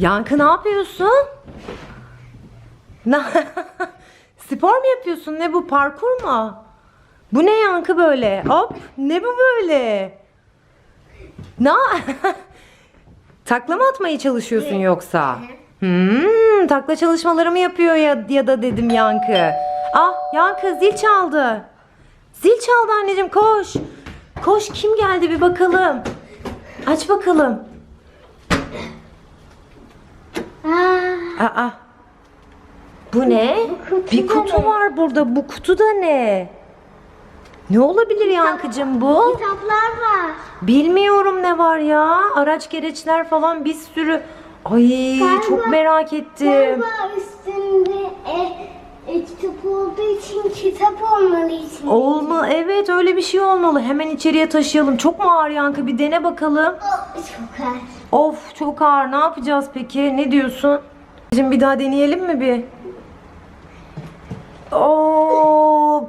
Yankı ne yapıyorsun? Na Spor mu yapıyorsun? Ne bu parkur mu? Bu ne yankı böyle? Hop ne bu böyle? Ne? takla mı atmaya çalışıyorsun yoksa? Hmm, takla çalışmaları mı yapıyor ya, ya da dedim yankı. Ah yankı zil çaldı. Zil çaldı anneciğim koş. Koş kim geldi bir bakalım. Aç bakalım. Aa, Aa. Bu ne? kutu Bir kutu ne? var burada. Bu kutu da ne? Ne olabilir yankıcım bu? kitaplar var. Bilmiyorum ne var ya. Araç gereçler falan bir sürü. Ay Galiba- çok merak ettim. Galiba üstünde e, e, kitap olduğu için kitap olmalı için. Olma evet öyle bir şey olmalı. Hemen içeriye taşıyalım. Çok mu ağır yankı? Bir dene bakalım. Oh, çok ağır. Of çok ağır. Ne yapacağız peki? Ne diyorsun? Şimdi bir daha deneyelim mi bir? Oo,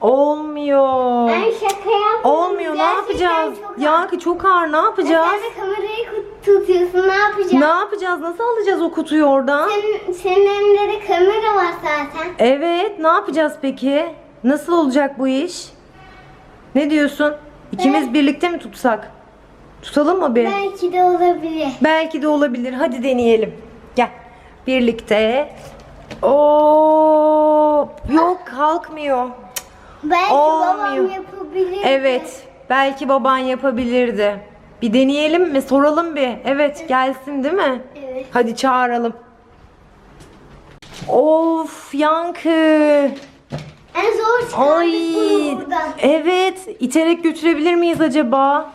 olmuyor. Ben şaka yapmıyorum. Olmuyor. Ne Gerçekten yapacağız? çok ağır. Yankı çok ağır. Ne yapacağız? Sen de kamerayı kut- tutuyorsun. Ne yapacaksın? Ne yapacağız? Nasıl alacağız o kutuyu oradan? Senin, senin elinde de kamera var zaten. Evet. Ne yapacağız peki? Nasıl olacak bu iş? Ne diyorsun? İkimiz birlikte mi tutsak? Tutalım mı bir? Belki de olabilir. Belki de olabilir. Hadi deneyelim. Gel. Birlikte. Oo, yok kalkmıyor. Belki Olmuyor. babam yapabilir. Evet. Belki baban yapabilirdi. Bir deneyelim mi? Soralım bir. Evet, gelsin değil mi? Evet. Hadi çağıralım. Of, yankı. En zor çıkardık Ay. bunu buradan. Evet, iterek götürebilir miyiz acaba?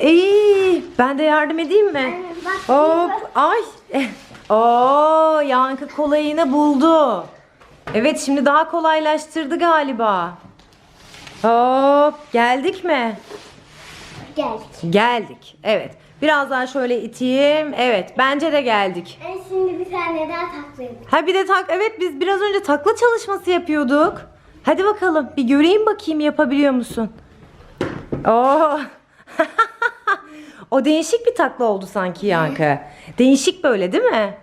İyi, ben de yardım edeyim mi? Bak, Hop, ay. Oo, yankı kolayını buldu. Evet, şimdi daha kolaylaştırdı galiba. Hop, geldik mi? Geldik. Geldik. Evet. Biraz daha şöyle iteyim. Evet, bence de geldik. Ben şimdi bir tane daha taklayayım. Ha bir de tak evet biz biraz önce takla çalışması yapıyorduk. Hadi bakalım bir göreyim bakayım yapabiliyor musun? Oo. O değişik bir takla oldu sanki Yankı. Değişik böyle değil mi?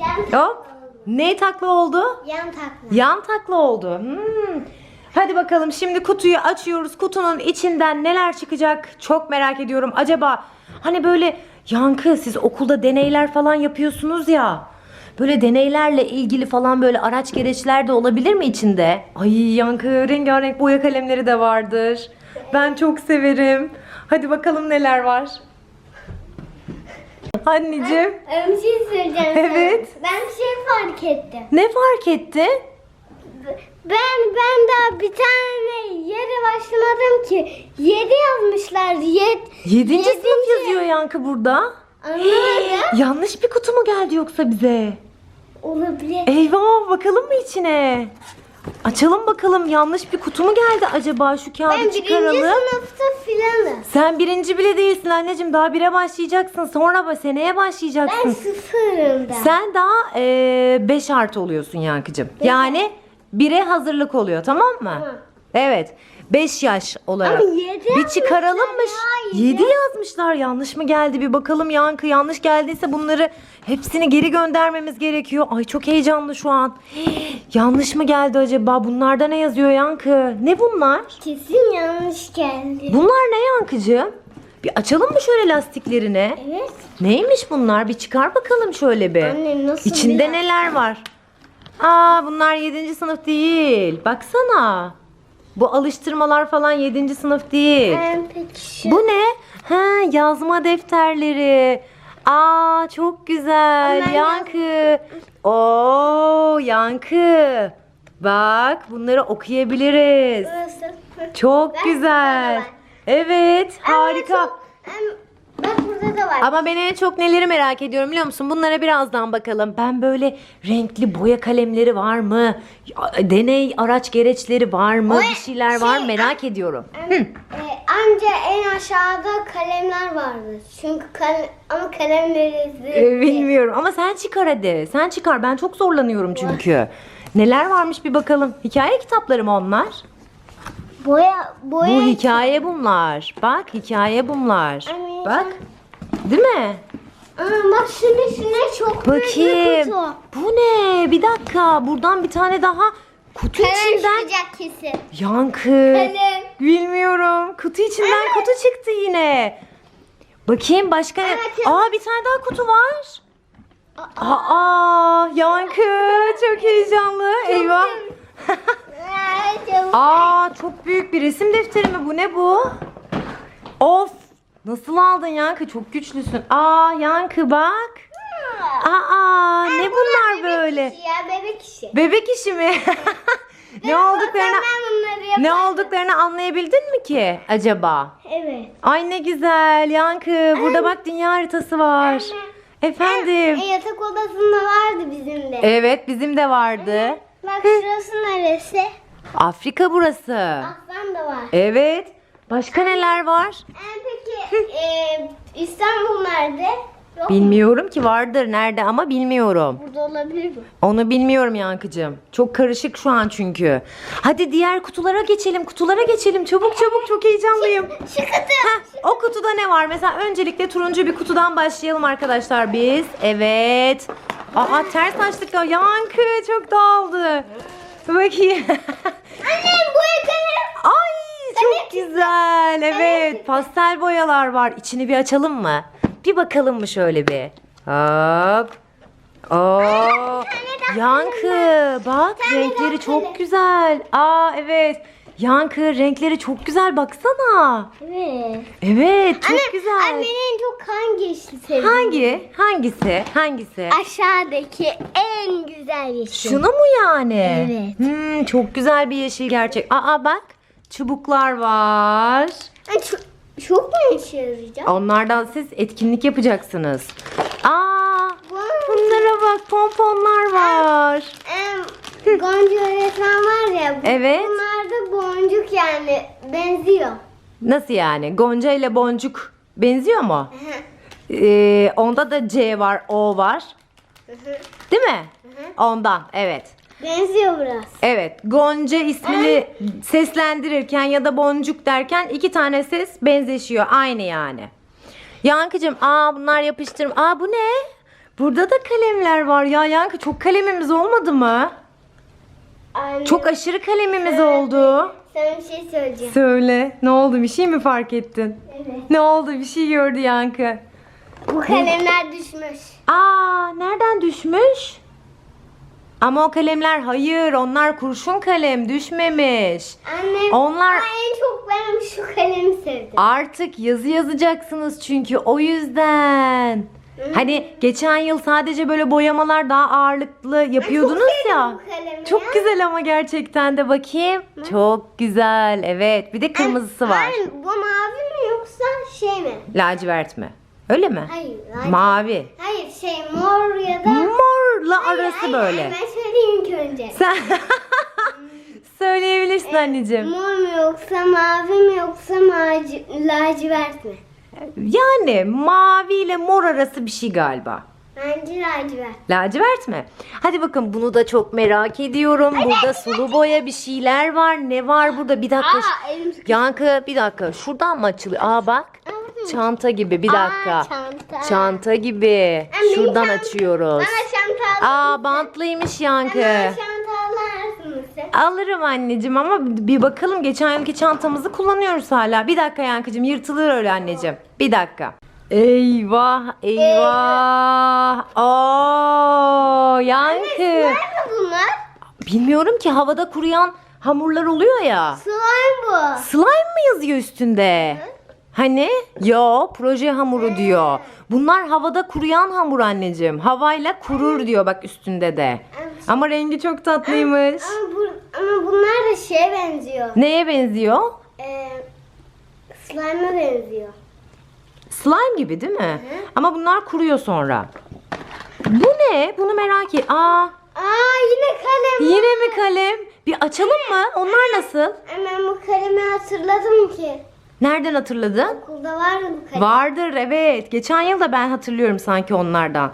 Yan Hop. Ne takla oldu? Yan takla. Yan takla oldu. Hmm. Hadi bakalım şimdi kutuyu açıyoruz. Kutunun içinden neler çıkacak çok merak ediyorum. Acaba hani böyle yankı siz okulda deneyler falan yapıyorsunuz ya. Böyle deneylerle ilgili falan böyle araç gereçler de olabilir mi içinde? Ay yankı rengarenk boya kalemleri de vardır. Ben çok severim. Hadi bakalım neler var. Anneciğim Ben bir şey söyleyeceğim sana. Evet. Ben bir şey fark ettim. ne fark etti? Ben ben daha bir tane yere başlamadım ki. Yedi yazmışlar. Yed, Yedinci sınıf Yedinci. yazıyor Yankı burada. Anlamadım. Yanlış bir kutu mu geldi yoksa bize? Olabilir. Eyvah bakalım mı içine? Açalım bakalım yanlış bir kutu mu geldi acaba şu kağıdı ben birinci çıkaralım. sınıfta filanım. Sen birinci bile değilsin anneciğim daha bire başlayacaksın sonra seneye Ben başlayacaksın. sıfırım da. Sen daha 5 artı oluyorsun Yankıcığım. Yani bire hazırlık oluyor tamam mı? Hı. Evet 5 yaş olarak. Ama yedi bir çıkaralım mı? ya, yedi. 7 yazmışlar yanlış mı geldi bir bakalım Yankı yanlış geldiyse bunları hepsini geri göndermemiz gerekiyor. Ay çok heyecanlı şu an. yanlış mı geldi acaba bunlarda ne yazıyor Yankı? Ne bunlar? Kesin yanlış geldi. Bunlar ne Yankıcığım? Bir açalım mı şöyle lastiklerini? Evet. Neymiş bunlar? Bir çıkar bakalım şöyle bir. Anne nasıl İçinde neler var? Aa bunlar 7. sınıf değil. Baksana. Bu alıştırmalar falan 7. sınıf değil. Ben peki şu. Bu ne? Ha yazma defterleri. Aa çok güzel. Ben Yankı. Oo Yankı. Bak bunları okuyabiliriz. Burası. Çok Bak, güzel. Evet Ama harika. burada da var. Ama ben en çok neleri merak ediyorum biliyor musun? Bunlara birazdan bakalım. Ben böyle renkli boya kalemleri var mı? Deney araç gereçleri var mı? O Bir şeyler var şey- merak ediyorum. Em, e, anca en aşağıda kalemler vardı. Çünkü kale, ama kalemleri Ee, bilmiyorum ama sen çıkar hadi. Sen çıkar. Ben çok zorlanıyorum çünkü. Neler varmış bir bakalım. Hikaye kitapları mı onlar? boya boya Bu hikaye bunlar. Bak hikaye bunlar. Anne, Bak. Değil mi? Aa, bak şunu şuna Bakayım. kutu. Bu ne? Bir dakika. Buradan bir tane daha kutu Kalem içinden. çıkacak kesin. Yankı. Kalem. Bilmiyorum. Kutu içinden kutu çıktı yine. Bakayım başka. Aa bir tane daha kutu var. Aa Yankı çok heyecanlı. Eyvah. Çok- Aa çok büyük bir resim defteri mi bu? Ne bu? Of. Nasıl aldın Yankı? Çok güçlüsün. Aa Yankı bak. Aa ne bunlar bebek böyle? işi ya bebek işi. Bebek işi mi? ne olduklarını ne olduklarını anlayabildin mi ki acaba? Evet. Ay ne güzel Yankı. Burada bak dünya haritası var. Efendim. E, yatak odasında vardı bizim de. Evet bizim de vardı. Bak şurası neresi? Afrika burası. Aslan da var. Evet. Başka neler var? E, peki e, İstanbul nerede? Yok mu? Bilmiyorum ki vardır nerede ama bilmiyorum. Burada olabilir mi? Onu bilmiyorum Yankıcığım. Çok karışık şu an çünkü. Hadi diğer kutulara geçelim. Kutulara geçelim. Çabuk çabuk çok heyecanlıyım. Şu kutu. Heh, o kutuda ne var? Mesela öncelikle turuncu bir kutudan başlayalım arkadaşlar biz. Evet. Aa ters açtık ya. Yankı çok dağıldı. Bakayım. Annem bu ekranı. Çok güzel. Evet pastel boyalar var. İçini bir açalım mı? Bir bakalım mı şöyle bir? Hop. Oo. Yankı bak renkleri çok güzel. Aa evet. Yankı renkleri çok güzel baksana. Evet. Evet çok Anne, güzel. Annenin en çok hangi yeşil seviyor? Hangi? Hangisi? Hangisi? Aşağıdaki en güzel yeşil. Şunu mu yani? Evet. Hmm, çok güzel bir yeşil gerçek. Aa bak çubuklar var. Ay, çok, çok mu işe yarayacak? Onlardan siz etkinlik yapacaksınız. Aa Bu- bunlara bak pomponlar var. Em, Gonca öğretmen var ya. bu- Evet. Bunlar da boncuk yani benziyor. Nasıl yani? Gonca ile boncuk benziyor mu? Ee, onda da C var, O var. Değil mi? Ondan, evet. Benziyor biraz. Evet, Gonca ismini seslendirirken ya da boncuk derken iki tane ses benzeşiyor. Aynı yani. Yankıcığım, aa bunlar yapıştırım. Aa bu ne? Burada da kalemler var ya Yankı. Çok kalemimiz olmadı mı? Anne, Çok aşırı kalemimiz oldu. sana bir şey söyleyeceğim. Söyle. Ne oldu? Bir şey mi fark ettin? Evet. Ne oldu? Bir şey gördü Yankı. Bu kalemler düşmüş. Aa, nereden düşmüş? Ama o kalemler hayır, onlar kurşun kalem düşmemiş. Anne. Onlar- en çok ben şu kalemi sevdim. Artık yazı yazacaksınız çünkü o yüzden. Hani geçen yıl sadece böyle boyamalar daha ağırlıklı yapıyordunuz sevdim ya. bu kalemi Çok ya. güzel ama gerçekten de bakayım. Çok güzel. Evet. Bir de kırmızısı var. Anne, bu mavi mi yoksa şey mi? Lacivert mi? Öyle mi? Hayır. hayır. Mavi. Hayır şey mor ya da... Morla Hayır, arası hayır, böyle. hayır, ben söyleyeyim ilk önce. Sen söyleyebilirsin anneciğim. Mor mu yoksa mavi mi yoksa maci, lacivert mi? Yani mavi ile mor arası bir şey galiba. Bence lacivert. Lacivert mi? Hadi bakın bunu da çok merak ediyorum. Burada sulu boya bir şeyler var. Ne var burada? Bir dakika. Aa elim. Yankı bir dakika. Şuradan mı açılıyor? Aa bak. Çanta gibi. Bir dakika. Aa, çanta. Çanta gibi. Anne, Şuradan çanta- açıyoruz. Bana çanta Aa bantlıymış Yankı. Alırım anneciğim ama bir bakalım geçen yılki çantamızı kullanıyoruz hala. Bir dakika Yankıcığım yırtılır öyle anneciğim. Bir dakika. Eyvah eyvah. Oo Yankı. Nerede bunlar? Bilmiyorum ki havada kuruyan hamurlar oluyor ya. Slime bu. Slime mı yazıyor üstünde? Hani? Yo proje hamuru diyor. Bunlar havada kuruyan hamur anneciğim. Havayla kurur diyor bak üstünde de. Ama rengi çok tatlıymış. Ama, bu, ama bunlar da şeye benziyor. Neye benziyor? Ee, slime'a benziyor. Slime gibi değil mi? Ama bunlar kuruyor sonra. Bu ne? Bunu merak et. Aa, Aa yine kalem. yine mi kalem? Bir açalım mı? Onlar nasıl? Hemen bu kalemi hatırladım ki. Nereden hatırladın? Okulda vardı bu kalem. Vardır evet. Geçen yıl da ben hatırlıyorum sanki onlardan.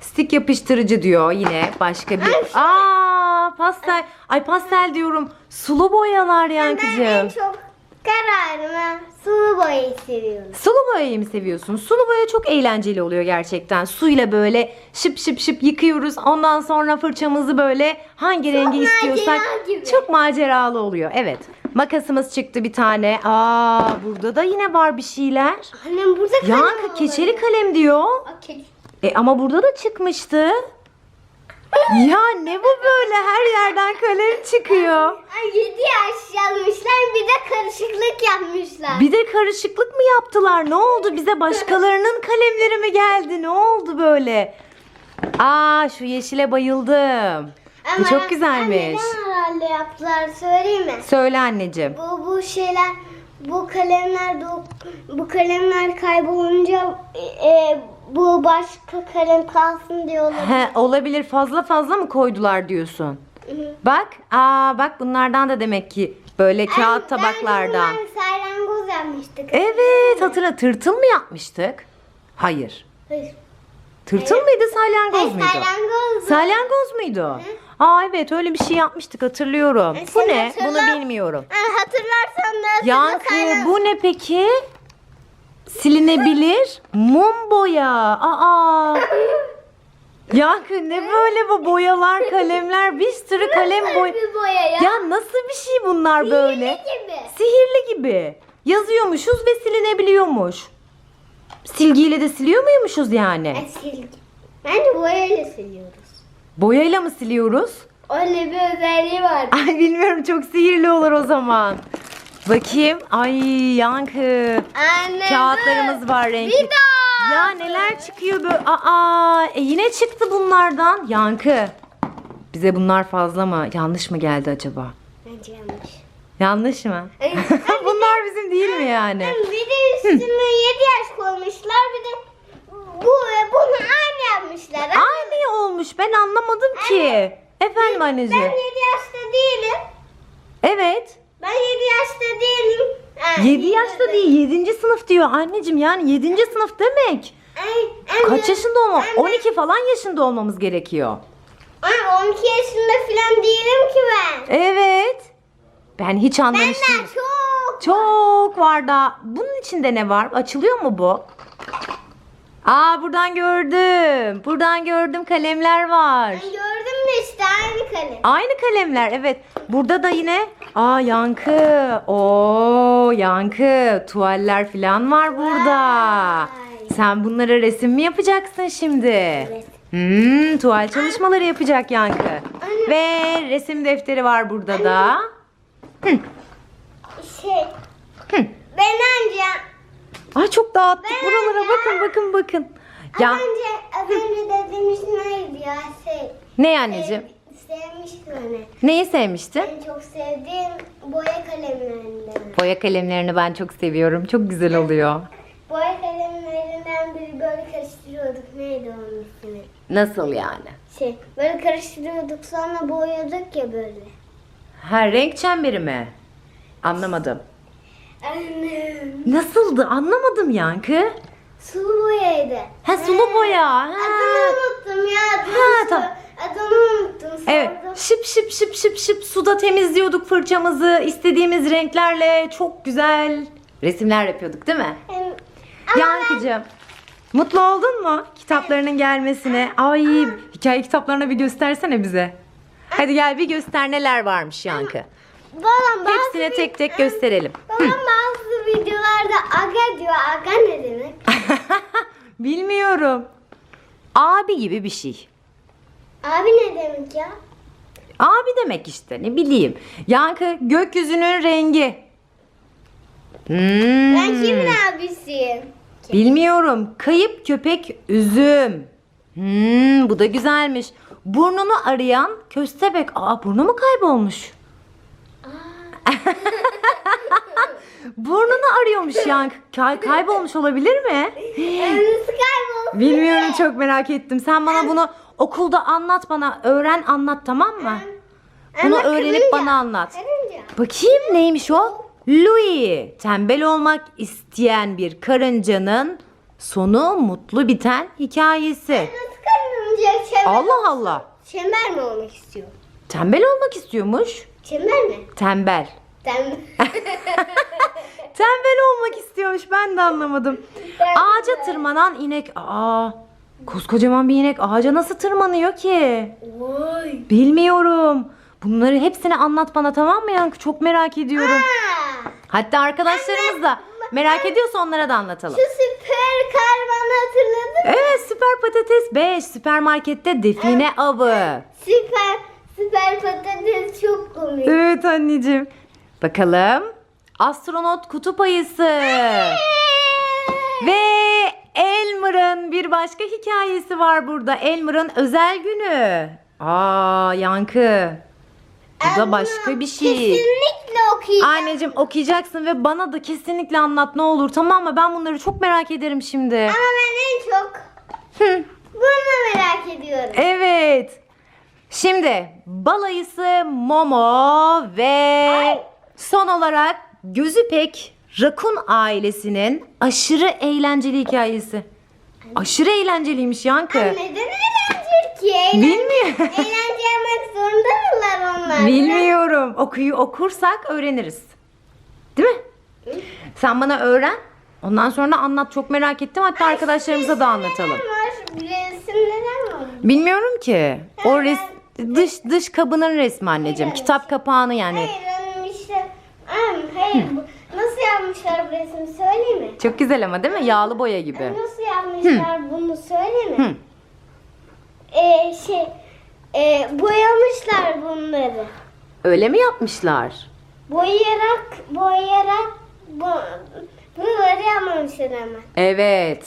Stik yapıştırıcı diyor yine başka bir. Aa pastel. Ay pastel diyorum. Sulu boyalar Ben en yankıcığım. çok Kararıma sulu boyayı seviyorum. Sulu boyayı mı seviyorsun? Sulu boya çok eğlenceli oluyor gerçekten. Suyla böyle şıp şıp şıp yıkıyoruz. Ondan sonra fırçamızı böyle hangi rengi istiyorsak gibi. çok maceralı oluyor. Evet. Makasımız çıktı bir tane. Aa burada da yine var bir şeyler. Annem burada kalem Yankı var. keçeli kalem diyor. Keçi. E ama burada da çıkmıştı. Ya ne bu böyle her yerden kalem çıkıyor. Ay 7 yaş yazmışlar bir de karışıklık yapmışlar. Bir de karışıklık mı yaptılar? Ne oldu? Bize başkalarının kalemleri mi geldi? Ne oldu böyle? Aa şu yeşile bayıldım. Bu çok güzelmiş. Anne ne herhalde yaptılar söyleyeyim mi? Söyle anneciğim. Bu bu şeyler bu kalemler bu, bu kalemler kaybolunca e, bu başka kalem kalsın diyorlar. He, olabilir fazla fazla mı koydular diyorsun? Hı. Bak, aa bak bunlardan da demek ki böyle kağıt Ben- tabaklardan. Ben salyangoz yapmıştık. Evet, hatırla tırtıl mı yapmıştık? Hayır. Hayır. Tırtıl Hayır. mıydı, salyangoz Hayır, muydu? salyangoz. Salyangoz muydu? Aa evet öyle bir şey yapmıştık hatırlıyorum. E, Bu sen ne? hatırla. Bunu bilmiyorum. Ha, hatırlarsan da Yankı bu ne peki? Silinebilir mum boya. Aa. Yankı ne böyle bu boyalar, kalemler, bir sürü kalem boy. bir boya ya? Ya nasıl bir şey bunlar böyle? gibi. Sihirli gibi. Yazıyormuşuz ve silinebiliyormuş. Silgiyle de siliyor muymuşuz yani? Ay, silgi. Bence boyayla siliyoruz. Boyayla mı siliyoruz? Öyle bir özelliği var. Ay bilmiyorum çok sihirli olur o zaman. Bakayım. Ay yankı. Anne. Kağıtlarımız var renkli. Daha. Ya neler çıkıyor böyle? Aa, e yine çıktı bunlardan. Yankı. Bize bunlar fazla mı? Yanlış mı geldi acaba? Bence yanlış. Yanlış mı? Bunlar bizim değil mi yani? Bir de üstüne 7 yaş koymuşlar. Bir de bu ve bunu aynı yapmışlar. Aynı olmuş. Ben anlamadım ki. Efendim Ben anneciğim. 7 yaşta değilim. Evet. Ben 7 yaşta değilim. Ha, 7 yaşta değil 7. sınıf diyor anneciğim yani 7. sınıf demek. Ay, anne, Kaç yaşında olma? anne. 12 falan yaşında olmamız gerekiyor. Ay, 12 yaşında falan değilim ki ben. Evet. Ben hiç anlamış Benden değilim. çok. Çok var da. Bunun içinde ne var? Açılıyor mu bu? Aa buradan gördüm. Buradan gördüm kalemler var. Ben gördüm de işte aynı kalem. Aynı kalemler evet. Burada da yine aa yankı. Oo yankı. Tuvaller falan var burada. Vay. Sen bunlara resim mi yapacaksın şimdi? Evet. Hmm, tuval çalışmaları yapacak yankı. Anne. Ve resim defteri var burada da. Şey. Ben anca Ay çok dağıttık Ben buralara anne. bakın bakın bakın. Ya az önce az önce dediğimiz neydi ya şey. ne anneciğim? Sev, sevmiştim hani. Neyi sevmiştin? En çok sevdiğim boya kalemlerinden. Boya kalemlerini ben çok seviyorum. Çok güzel oluyor. Boya kalemlerinden biri böyle karıştırıyorduk. Neydi onun ismi? Nasıl yani? Şey böyle karıştırıyorduk sonra boyuyorduk ya böyle. Ha renk çemberi mi? Anlamadım. Nasıldı? Anlamadım yankı. Sulu boyaydı. Ha sulu boya. Ha. Adını unuttum ya. Adını, Ha, tamam. Adını unuttum. Evet. sordum. Şıp şıp şıp şıp şıp suda temizliyorduk fırçamızı. istediğimiz renklerle çok güzel resimler yapıyorduk değil mi? Ama Yankıcığım. Mutlu oldun mu kitaplarının gelmesine? Ay hikaye kitaplarını bir göstersene bize. Hadi gel bir göster neler varmış Yankı. Babam bazı Hepsine tek tek gösterelim. Babam bazı videolarda aga diyor. Aga ne demek? Bilmiyorum. Abi gibi bir şey. Abi ne demek ya? Abi demek işte ne bileyim. Yankı gökyüzünün rengi. Hmm. Ben kimin abisiyim? Bilmiyorum. Kayıp köpek üzüm. Hmm, bu da güzelmiş. Burnunu arayan köstebek. Aa burnu mu kaybolmuş? Burnunu arıyormuş Yankı. Kay- kaybolmuş olabilir mi? Nasıl kayboldu? Bilmiyorum çok merak ettim. Sen bana bunu okulda anlat bana. Öğren anlat tamam mı? Bunu Ama öğrenip bana anlat. Bakayım neymiş o? Louis. Tembel olmak isteyen bir karıncanın sonu mutlu biten hikayesi. Nasıl karınca? Çember, Allah Allah. çember mi olmak istiyor? Tembel olmak istiyormuş. Çember mi? Tembel. Tem Tembel olmak istiyormuş ben de anlamadım. Ağaca tırmanan inek. Aa, koskocaman bir inek ağaca nasıl tırmanıyor ki? Vay. Bilmiyorum. Bunları hepsini anlat bana tamam mı Yankı? Çok merak ediyorum. Aa, Hatta arkadaşlarımız da merak ediyorsa onlara da anlatalım. şu süper karmanı hatırladın mı? Evet süper patates 5 süpermarkette define avı. Süper süper patates çok komik. Evet anneciğim. Bakalım. Astronot kutup ayısı. Ve Elmer'ın bir başka hikayesi var burada. Elmer'ın özel günü. Aa yankı. Bu da başka bir şey. Kesinlikle okuyacağım. Anneciğim okuyacaksın ve bana da kesinlikle anlat ne olur tamam mı? Ben bunları çok merak ederim şimdi. Ama ben en çok bunu merak ediyorum. Evet. Şimdi balayısı Momo ve Ay. Son olarak gözü pek Rakun ailesinin aşırı eğlenceli hikayesi. Aşırı eğlenceliymiş Yankı. Neden eğlenceli ki? Eğlen- Bilmiyorum. Eğlence yapmak zorundalar onlar. Bilmiyorum. Okuyu okursak öğreniriz. Değil mi? Sen bana öğren. Ondan sonra anlat. Çok merak ettim. Hatta arkadaşlarımıza da anlatalım. Var? Resim neden var? Bilmiyorum ki. O res dış dış kabının resmi anneciğim. Kitap kapağını yani. Hayır hayır. Nasıl yapmışlar bu resmi söyleyeyim mi? Çok güzel ama değil mi? Yağlı boya gibi. Nasıl yapmışlar bunu söyleyeyim Hı. mi? Ee, şey e, boyamışlar bunları. Öyle mi yapmışlar? Boyayarak boyayarak bu, buraları yapmamışlar ama. Evet.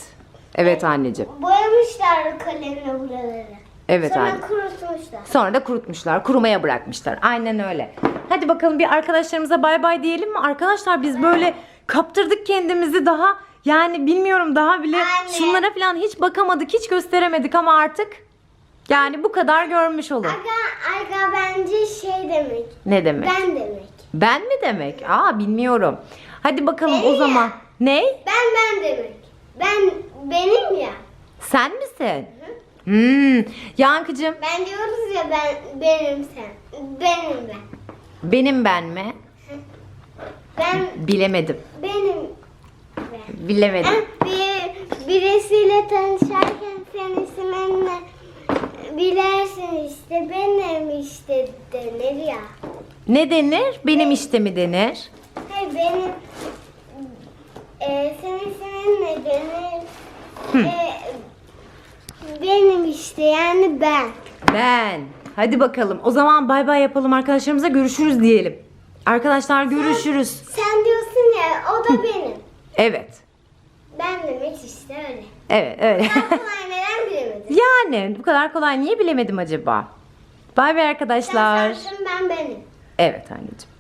Evet anneciğim. Boyamışlar kalemle buraları. Evet Sonra anne. kurutmuşlar. Sonra da kurutmuşlar. Kurumaya bırakmışlar. Aynen öyle. Hadi bakalım bir arkadaşlarımıza bay bay diyelim mi? Arkadaşlar biz böyle kaptırdık kendimizi daha yani bilmiyorum daha bile Anne. şunlara falan hiç bakamadık, hiç gösteremedik ama artık yani bu kadar görmüş olun. Aga, aga bence şey demek. Ne demek? Ben demek. Ben mi demek? Aa bilmiyorum. Hadi bakalım o Benim zaman. ya. Ne? Ben ben demek. Ben benim ya. Sen misin? Hmm. Yankıcığım Ben diyoruz ya ben benim sen. Benim ben. Benim ben mi? Ben Bilemedim. benim ben. Bilemedim. Bir, birisiyle tanışarken sen isminle bilersin işte benim işte denir ya. Ne denir? Benim işte mi denir? Hayır benim e, senin ismin ne denir? E, benim işte yani ben. Ben. Hadi bakalım. O zaman bay bay yapalım arkadaşlarımıza görüşürüz diyelim. Arkadaşlar görüşürüz. Sen diyorsun ya o da benim. Evet. Ben demek işte öyle. Evet öyle. Ben kolay neden bilemedim? yani bu kadar kolay niye bilemedim acaba? Bay bay arkadaşlar. Sen sattın ben benim. Evet anneciğim.